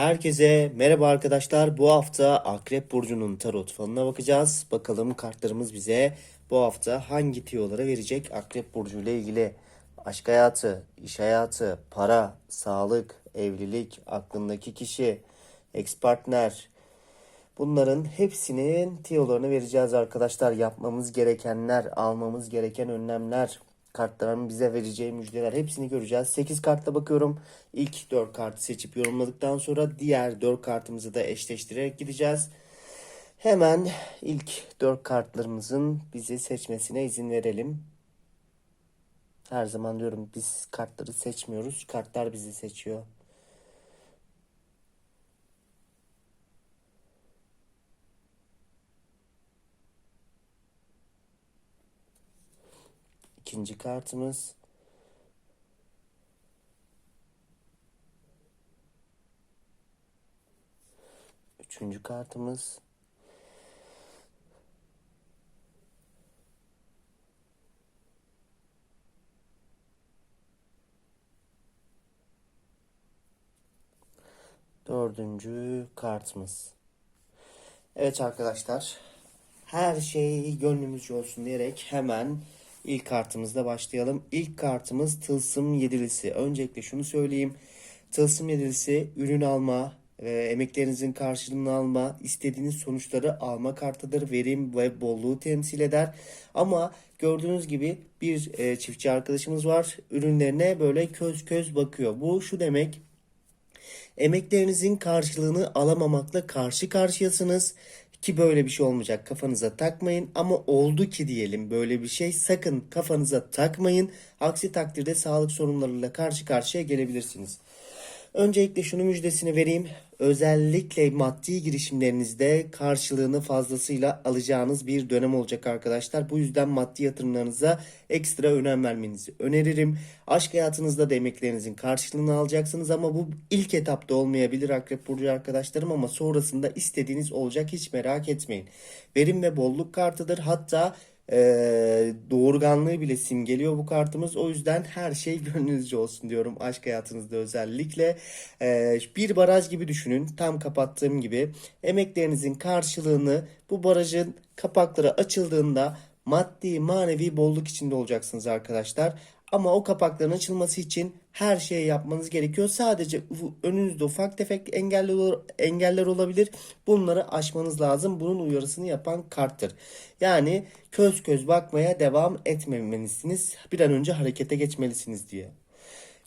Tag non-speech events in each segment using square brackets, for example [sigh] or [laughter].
Herkese merhaba arkadaşlar. Bu hafta Akrep Burcu'nun tarot falına bakacağız. Bakalım kartlarımız bize bu hafta hangi tiyoları verecek Akrep Burcu ile ilgili. Aşk hayatı, iş hayatı, para, sağlık, evlilik, aklındaki kişi, ex partner. Bunların hepsinin tiyolarını vereceğiz arkadaşlar. Yapmamız gerekenler, almamız gereken önlemler, kartların bize vereceği müjdeler hepsini göreceğiz. 8 kartla bakıyorum. İlk 4 kartı seçip yorumladıktan sonra diğer 4 kartımızı da eşleştirerek gideceğiz. Hemen ilk 4 kartlarımızın bizi seçmesine izin verelim. Her zaman diyorum biz kartları seçmiyoruz. Kartlar bizi seçiyor. İkinci kartımız. Üçüncü kartımız. Dördüncü kartımız. Evet arkadaşlar. Her şey gönlümüzce olsun diyerek hemen ilk kartımızla başlayalım. İlk kartımız tılsım yedilisi. Öncelikle şunu söyleyeyim. Tılsım yedilisi ürün alma, emeklerinizin karşılığını alma, istediğiniz sonuçları alma kartıdır. Verim ve bolluğu temsil eder. Ama gördüğünüz gibi bir e, çiftçi arkadaşımız var. Ürünlerine böyle köz köz bakıyor. Bu şu demek. Emeklerinizin karşılığını alamamakla karşı karşıyasınız ki böyle bir şey olmayacak kafanıza takmayın ama oldu ki diyelim böyle bir şey sakın kafanıza takmayın aksi takdirde sağlık sorunlarıyla karşı karşıya gelebilirsiniz. Öncelikle şunu müjdesini vereyim. Özellikle maddi girişimlerinizde karşılığını fazlasıyla alacağınız bir dönem olacak arkadaşlar. Bu yüzden maddi yatırımlarınıza ekstra önem vermenizi öneririm. Aşk hayatınızda da emeklerinizin karşılığını alacaksınız ama bu ilk etapta olmayabilir Akrep Burcu arkadaşlarım ama sonrasında istediğiniz olacak hiç merak etmeyin. Verim ve bolluk kartıdır. Hatta ee, doğurganlığı bile simgeliyor bu kartımız. O yüzden her şey [laughs] gönlünüzce olsun diyorum aşk hayatınızda özellikle. Ee, bir baraj gibi düşünün. Tam kapattığım gibi. Emeklerinizin karşılığını bu barajın kapakları açıldığında maddi manevi bolluk içinde olacaksınız arkadaşlar. Ama o kapakların açılması için her şeyi yapmanız gerekiyor. Sadece önünüzde ufak tefek engeller, olabilir. Bunları aşmanız lazım. Bunun uyarısını yapan karttır. Yani köz köz bakmaya devam etmemelisiniz. Bir an önce harekete geçmelisiniz diye.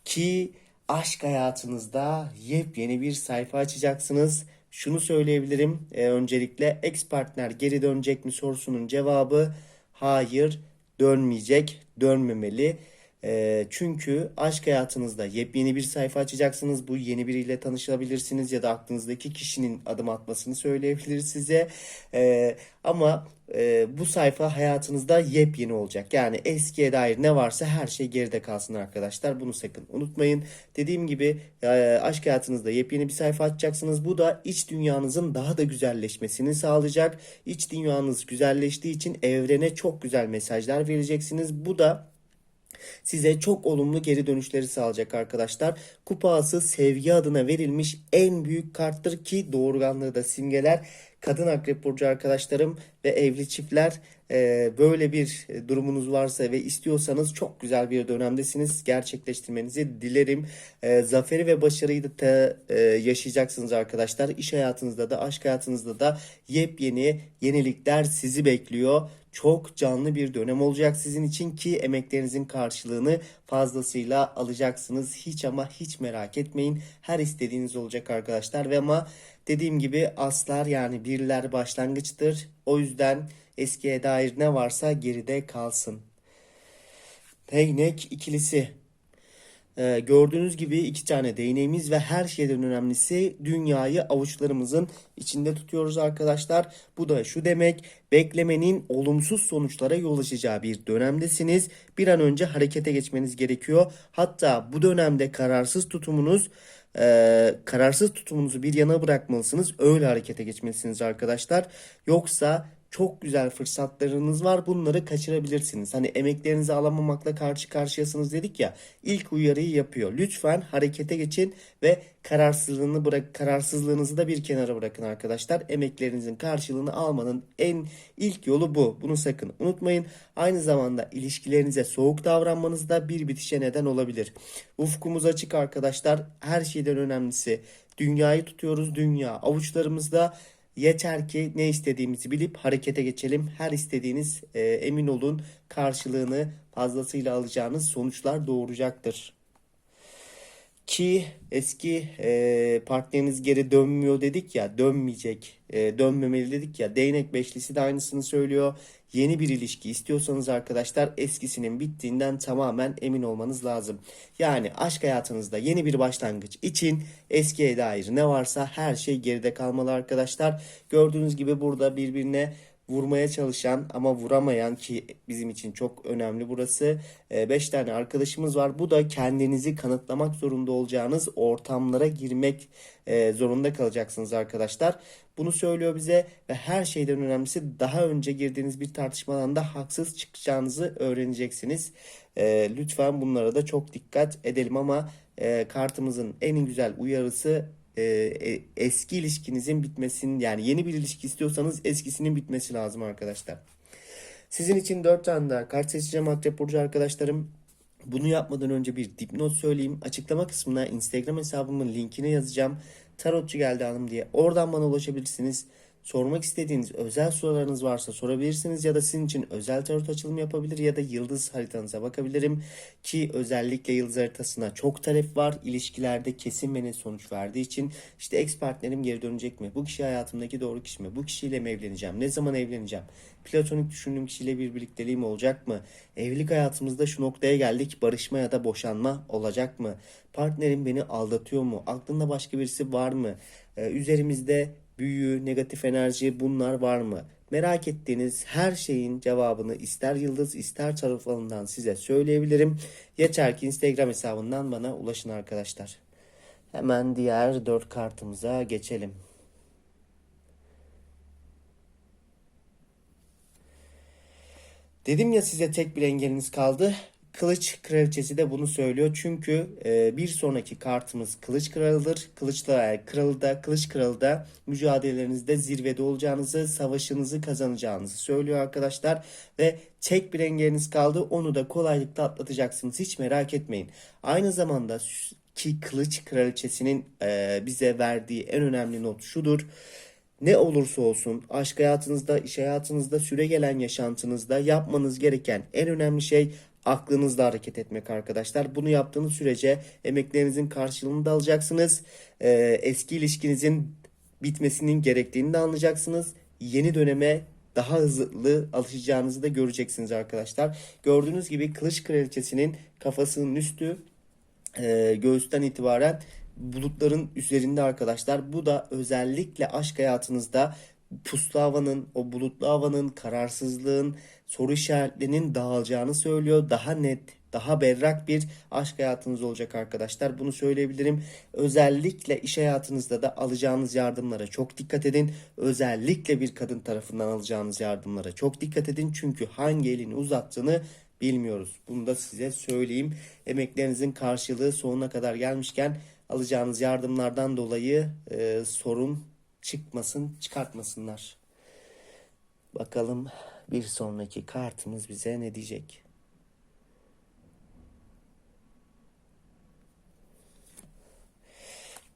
Ki aşk hayatınızda yepyeni bir sayfa açacaksınız. Şunu söyleyebilirim. E, öncelikle ex partner geri dönecek mi sorusunun cevabı hayır dönmeyecek, dönmemeli. Çünkü aşk hayatınızda yepyeni bir sayfa açacaksınız. Bu yeni biriyle tanışabilirsiniz ya da aklınızdaki kişinin adım atmasını söyleyebilir size. Ama bu sayfa hayatınızda yepyeni olacak. Yani eskiye dair ne varsa her şey geride kalsın arkadaşlar. Bunu sakın unutmayın. Dediğim gibi aşk hayatınızda yepyeni bir sayfa açacaksınız. Bu da iç dünyanızın daha da güzelleşmesini sağlayacak. İç dünyanız güzelleştiği için evrene çok güzel mesajlar vereceksiniz. Bu da size çok olumlu geri dönüşleri sağlayacak arkadaşlar. Kupası sevgi adına verilmiş en büyük karttır ki doğurganlığı da simgeler. Kadın akrep burcu arkadaşlarım ve evli çiftler e, böyle bir durumunuz varsa ve istiyorsanız çok güzel bir dönemdesiniz. Gerçekleştirmenizi dilerim. E, zaferi ve başarıyı da e, yaşayacaksınız arkadaşlar. İş hayatınızda da aşk hayatınızda da yepyeni yenilikler sizi bekliyor çok canlı bir dönem olacak sizin için ki emeklerinizin karşılığını fazlasıyla alacaksınız. Hiç ama hiç merak etmeyin. Her istediğiniz olacak arkadaşlar ve ama dediğim gibi aslar yani birler başlangıçtır. O yüzden eskiye dair ne varsa geride kalsın. Değnek ikilisi ee, gördüğünüz gibi iki tane değneğimiz ve her şeyden önemlisi dünyayı avuçlarımızın içinde tutuyoruz arkadaşlar. Bu da şu demek beklemenin olumsuz sonuçlara yol açacağı bir dönemdesiniz. Bir an önce harekete geçmeniz gerekiyor. Hatta bu dönemde kararsız tutumunuz e, kararsız tutumunuzu bir yana bırakmalısınız. Öyle harekete geçmelisiniz arkadaşlar. Yoksa çok güzel fırsatlarınız var. Bunları kaçırabilirsiniz. Hani emeklerinizi alamamakla karşı karşıyasınız dedik ya. İlk uyarıyı yapıyor. Lütfen harekete geçin ve kararsızlığını bırak kararsızlığınızı da bir kenara bırakın arkadaşlar. Emeklerinizin karşılığını almanın en ilk yolu bu. Bunu sakın unutmayın. Aynı zamanda ilişkilerinize soğuk davranmanız da bir bitişe neden olabilir. Ufkumuz açık arkadaşlar. Her şeyden önemlisi dünyayı tutuyoruz. Dünya avuçlarımızda. Yeter ki ne istediğimizi bilip harekete geçelim. Her istediğiniz e, emin olun karşılığını fazlasıyla alacağınız sonuçlar doğuracaktır. Ki eski e, partneriniz geri dönmüyor dedik ya dönmeyecek e, dönmemeli dedik ya değnek beşlisi de aynısını söylüyor. Yeni bir ilişki istiyorsanız arkadaşlar eskisinin bittiğinden tamamen emin olmanız lazım. Yani aşk hayatınızda yeni bir başlangıç için eskiye dair ne varsa her şey geride kalmalı arkadaşlar. Gördüğünüz gibi burada birbirine vurmaya çalışan ama vuramayan ki bizim için çok önemli burası 5 tane arkadaşımız var. Bu da kendinizi kanıtlamak zorunda olacağınız ortamlara girmek e, zorunda kalacaksınız arkadaşlar. Bunu söylüyor bize ve her şeyden önemlisi daha önce girdiğiniz bir tartışmadan da haksız çıkacağınızı öğreneceksiniz. E, lütfen bunlara da çok dikkat edelim ama e, kartımızın en güzel uyarısı e, e, eski ilişkinizin bitmesinin yani yeni bir ilişki istiyorsanız eskisinin bitmesi lazım arkadaşlar. Sizin için 4 tane daha kart seçeceğim Akrep Burcu arkadaşlarım. Bunu yapmadan önce bir dipnot söyleyeyim. Açıklama kısmına Instagram hesabımın linkini yazacağım. Tarotçu geldi hanım diye. Oradan bana ulaşabilirsiniz. Sormak istediğiniz özel sorularınız varsa sorabilirsiniz ya da sizin için özel tarot açılımı yapabilir ya da yıldız haritanıza bakabilirim ki özellikle yıldız haritasına çok talep var. İlişkilerde kesin ve sonuç verdiği için işte ex partnerim geri dönecek mi? Bu kişi hayatımdaki doğru kişi mi? Bu kişiyle mi evleneceğim? Ne zaman evleneceğim? Platonik düşündüğüm kişiyle bir birlikteliğim olacak mı? Evlilik hayatımızda şu noktaya geldik. Barışma ya da boşanma olacak mı? Partnerim beni aldatıyor mu? Aklında başka birisi var mı? Ee, üzerimizde büyü, negatif enerji bunlar var mı? Merak ettiğiniz her şeyin cevabını ister yıldız ister tarot falından size söyleyebilirim. Yeter ki Instagram hesabından bana ulaşın arkadaşlar. Hemen diğer dört kartımıza geçelim. Dedim ya size tek bir engeliniz kaldı. Kılıç kraliçesi de bunu söylüyor. Çünkü e, bir sonraki kartımız kılıç kralıdır. Kılıçla e, kralı da kılıç kralı da mücadelelerinizde zirvede olacağınızı, savaşınızı kazanacağınızı söylüyor arkadaşlar. Ve tek bir engeliniz kaldı. Onu da kolaylıkla atlatacaksınız. Hiç merak etmeyin. Aynı zamanda ki kılıç kraliçesinin e, bize verdiği en önemli not şudur. Ne olursa olsun aşk hayatınızda, iş hayatınızda, süre gelen yaşantınızda yapmanız gereken en önemli şey aklınızla hareket etmek arkadaşlar. Bunu yaptığınız sürece emeklerinizin karşılığını da alacaksınız. Ee, eski ilişkinizin bitmesinin gerektiğini de anlayacaksınız. Yeni döneme daha hızlı alışacağınızı da göreceksiniz arkadaşlar. Gördüğünüz gibi Kılıç Kraliçesi'nin kafasının üstü e, göğüsten itibaren bulutların üzerinde arkadaşlar. Bu da özellikle aşk hayatınızda puslu havanın, o bulutlu havanın, kararsızlığın, soru işaretlerinin dağılacağını söylüyor. Daha net, daha berrak bir aşk hayatınız olacak arkadaşlar. Bunu söyleyebilirim. Özellikle iş hayatınızda da alacağınız yardımlara çok dikkat edin. Özellikle bir kadın tarafından alacağınız yardımlara çok dikkat edin. Çünkü hangi elini uzattığını bilmiyoruz. Bunu da size söyleyeyim. Emeklerinizin karşılığı sonuna kadar gelmişken alacağınız yardımlardan dolayı e, sorun çıkmasın, çıkartmasınlar. Bakalım bir sonraki kartımız bize ne diyecek?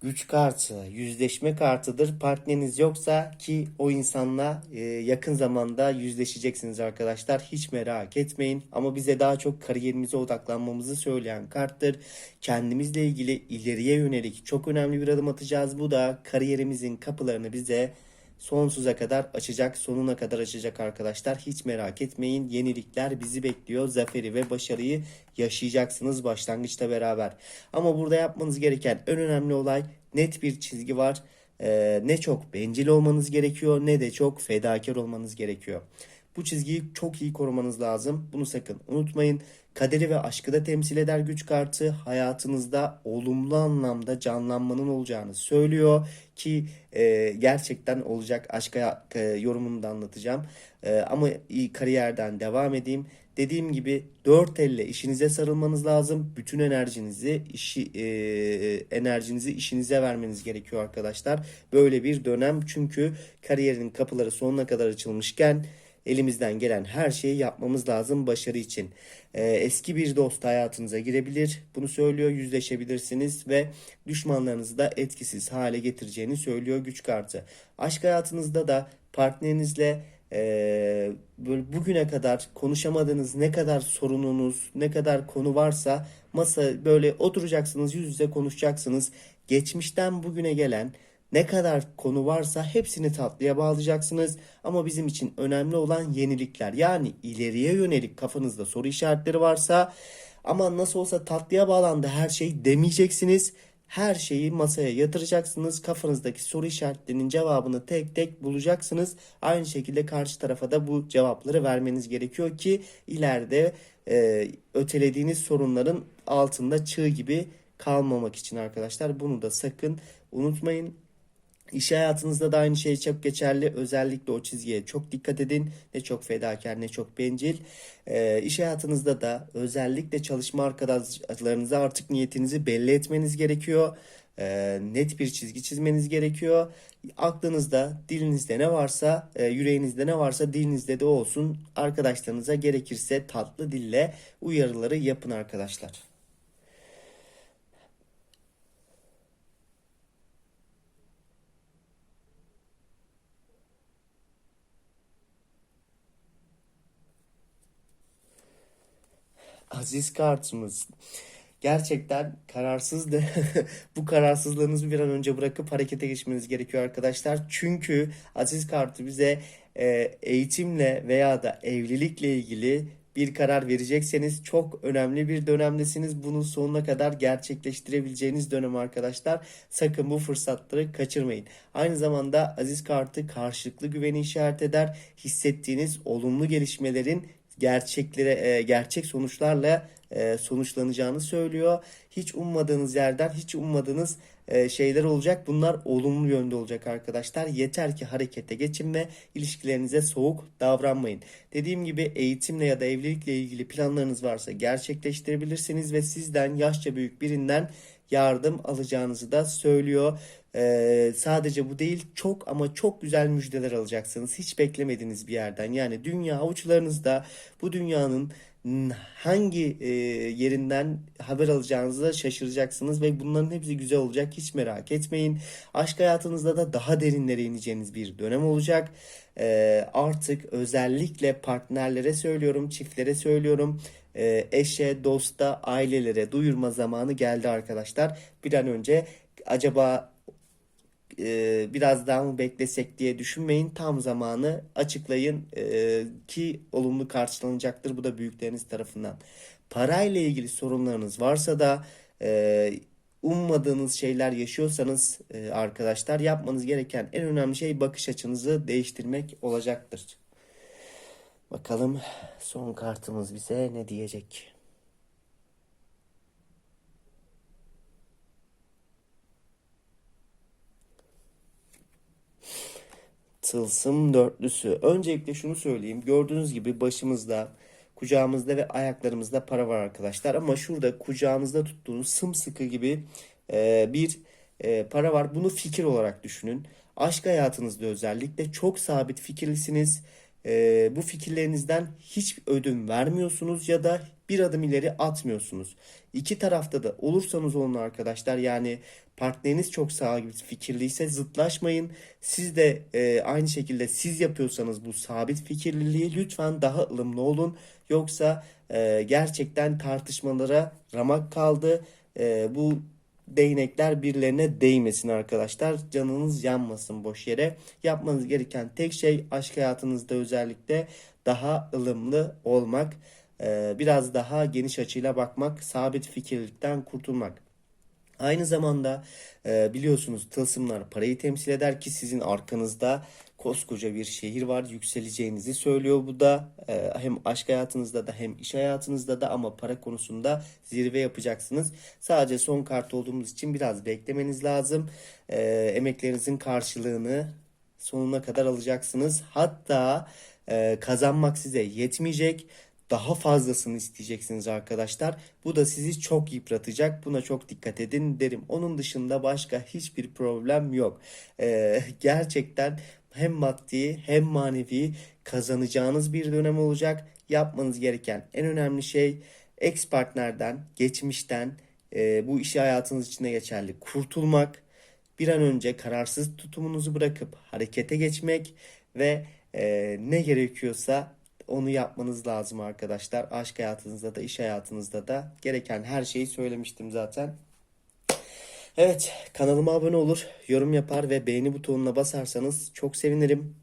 Güç kartı, yüzleşme kartıdır. Partneriniz yoksa ki o insanla e, yakın zamanda yüzleşeceksiniz arkadaşlar. Hiç merak etmeyin. Ama bize daha çok kariyerimize odaklanmamızı söyleyen karttır. Kendimizle ilgili ileriye yönelik çok önemli bir adım atacağız. Bu da kariyerimizin kapılarını bize sonsuza kadar açacak, sonuna kadar açacak arkadaşlar. Hiç merak etmeyin. Yenilikler bizi bekliyor. Zaferi ve başarıyı yaşayacaksınız başlangıçta beraber. Ama burada yapmanız gereken en önemli olay net bir çizgi var. Ee, ne çok bencil olmanız gerekiyor ne de çok fedakar olmanız gerekiyor. Bu çizgiyi çok iyi korumanız lazım. Bunu sakın unutmayın. Kaderi ve aşkı da temsil eder güç kartı. Hayatınızda olumlu anlamda canlanmanın olacağını söylüyor ki e, gerçekten olacak aşka e, yorumunu da anlatacağım. E, ama iyi kariyerden devam edeyim. Dediğim gibi dört elle işinize sarılmanız lazım. Bütün enerjinizi işi e, enerjinizi işinize vermeniz gerekiyor arkadaşlar. Böyle bir dönem çünkü kariyerin kapıları sonuna kadar açılmışken elimizden gelen her şeyi yapmamız lazım başarı için. Ee, eski bir dost hayatınıza girebilir. Bunu söylüyor. Yüzleşebilirsiniz ve düşmanlarınızı da etkisiz hale getireceğini söylüyor güç kartı. Aşk hayatınızda da partnerinizle e, böyle bugüne kadar konuşamadığınız ne kadar sorununuz, ne kadar konu varsa masa böyle oturacaksınız, yüz yüze konuşacaksınız. Geçmişten bugüne gelen ne kadar konu varsa hepsini tatlıya bağlayacaksınız. Ama bizim için önemli olan yenilikler. Yani ileriye yönelik kafanızda soru işaretleri varsa ama nasıl olsa tatlıya bağlandı her şey demeyeceksiniz. Her şeyi masaya yatıracaksınız. Kafanızdaki soru işaretlerinin cevabını tek tek bulacaksınız. Aynı şekilde karşı tarafa da bu cevapları vermeniz gerekiyor ki ileride e, ötelediğiniz sorunların altında çığ gibi kalmamak için arkadaşlar. Bunu da sakın unutmayın. İş hayatınızda da aynı şey çok geçerli. Özellikle o çizgiye çok dikkat edin. Ne çok fedakar ne çok bencil. Ee, iş hayatınızda da özellikle çalışma arkadaşlarınıza artık niyetinizi belli etmeniz gerekiyor. Ee, net bir çizgi çizmeniz gerekiyor. Aklınızda, dilinizde ne varsa, e, yüreğinizde ne varsa dilinizde de olsun. Arkadaşlarınıza gerekirse tatlı dille uyarıları yapın arkadaşlar. Aziz kartımız. Gerçekten kararsızdı. [laughs] Bu kararsızlığınızı bir an önce bırakıp harekete geçmeniz gerekiyor arkadaşlar. Çünkü Aziz kartı bize e, eğitimle veya da evlilikle ilgili bir karar verecekseniz çok önemli bir dönemdesiniz. Bunu sonuna kadar gerçekleştirebileceğiniz dönem arkadaşlar. Sakın bu fırsatları kaçırmayın. Aynı zamanda Aziz kartı karşılıklı güveni işaret eder. Hissettiğiniz olumlu gelişmelerin gerçeklere e, gerçek sonuçlarla e, sonuçlanacağını söylüyor. Hiç ummadığınız yerden hiç ummadığınız şeyler olacak. Bunlar olumlu yönde olacak arkadaşlar. Yeter ki harekete geçin ve ilişkilerinize soğuk davranmayın. Dediğim gibi eğitimle ya da evlilikle ilgili planlarınız varsa gerçekleştirebilirsiniz ve sizden yaşça büyük birinden yardım alacağınızı da söylüyor. Ee, sadece bu değil çok ama çok güzel müjdeler alacaksınız. Hiç beklemediğiniz bir yerden. Yani dünya avuçlarınızda bu dünyanın hangi e, yerinden haber alacağınızı şaşıracaksınız ve bunların hepsi güzel olacak hiç merak etmeyin. Aşk hayatınızda da daha derinlere ineceğiniz bir dönem olacak. E, artık özellikle partnerlere söylüyorum, çiftlere söylüyorum. E, eşe, dosta, ailelere duyurma zamanı geldi arkadaşlar. Bir an önce acaba e, biraz daha mı beklesek diye düşünmeyin. Tam zamanı açıklayın e, ki olumlu karşılanacaktır. Bu da büyükleriniz tarafından. Parayla ilgili sorunlarınız varsa da e, ummadığınız şeyler yaşıyorsanız e, arkadaşlar yapmanız gereken en önemli şey bakış açınızı değiştirmek olacaktır. Bakalım son kartımız bize ne diyecek? Tılsım dörtlüsü. Öncelikle şunu söyleyeyim. Gördüğünüz gibi başımızda, kucağımızda ve ayaklarımızda para var arkadaşlar. Ama şurada kucağınızda tuttuğunuz sımsıkı gibi e, bir e, para var. Bunu fikir olarak düşünün. Aşk hayatınızda özellikle çok sabit fikirlisiniz. E, bu fikirlerinizden hiç ödün vermiyorsunuz ya da bir adım ileri atmıyorsunuz. İki tarafta da olursanız olun arkadaşlar yani partneriniz çok sabit fikirliyse zıtlaşmayın. Siz de e, aynı şekilde siz yapıyorsanız bu sabit fikirliliği lütfen daha ılımlı olun. Yoksa e, gerçekten tartışmalara ramak kaldı. E, bu değnekler birilerine değmesin arkadaşlar. Canınız yanmasın boş yere. Yapmanız gereken tek şey aşk hayatınızda özellikle daha ılımlı olmak. E, biraz daha geniş açıyla bakmak, sabit fikirlilikten kurtulmak. Aynı zamanda e, biliyorsunuz tılsımlar parayı temsil eder ki sizin arkanızda Koskoca bir şehir var. Yükseleceğinizi söylüyor bu da. Ee, hem aşk hayatınızda da hem iş hayatınızda da ama para konusunda zirve yapacaksınız. Sadece son kart olduğumuz için biraz beklemeniz lazım. Ee, emeklerinizin karşılığını sonuna kadar alacaksınız. Hatta e, kazanmak size yetmeyecek. Daha fazlasını isteyeceksiniz arkadaşlar. Bu da sizi çok yıpratacak. Buna çok dikkat edin derim. Onun dışında başka hiçbir problem yok. Ee, [laughs] gerçekten hem maddi hem manevi kazanacağınız bir dönem olacak. Yapmanız gereken en önemli şey ex partnerden, geçmişten, e, bu işi hayatınız içinde geçerli kurtulmak bir an önce kararsız tutumunuzu bırakıp harekete geçmek ve e, ne gerekiyorsa onu yapmanız lazım arkadaşlar. Aşk hayatınızda da iş hayatınızda da gereken her şeyi söylemiştim zaten. Evet kanalıma abone olur, yorum yapar ve beğeni butonuna basarsanız çok sevinirim.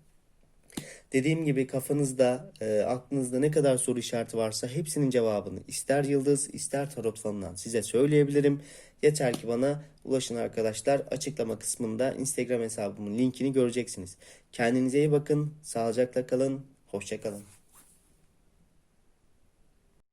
Dediğim gibi kafanızda, e, aklınızda ne kadar soru işareti varsa hepsinin cevabını ister yıldız ister tarot falından size söyleyebilirim. Yeter ki bana ulaşın arkadaşlar. Açıklama kısmında Instagram hesabımın linkini göreceksiniz. Kendinize iyi bakın, sağlıcakla kalın, hoşça kalın.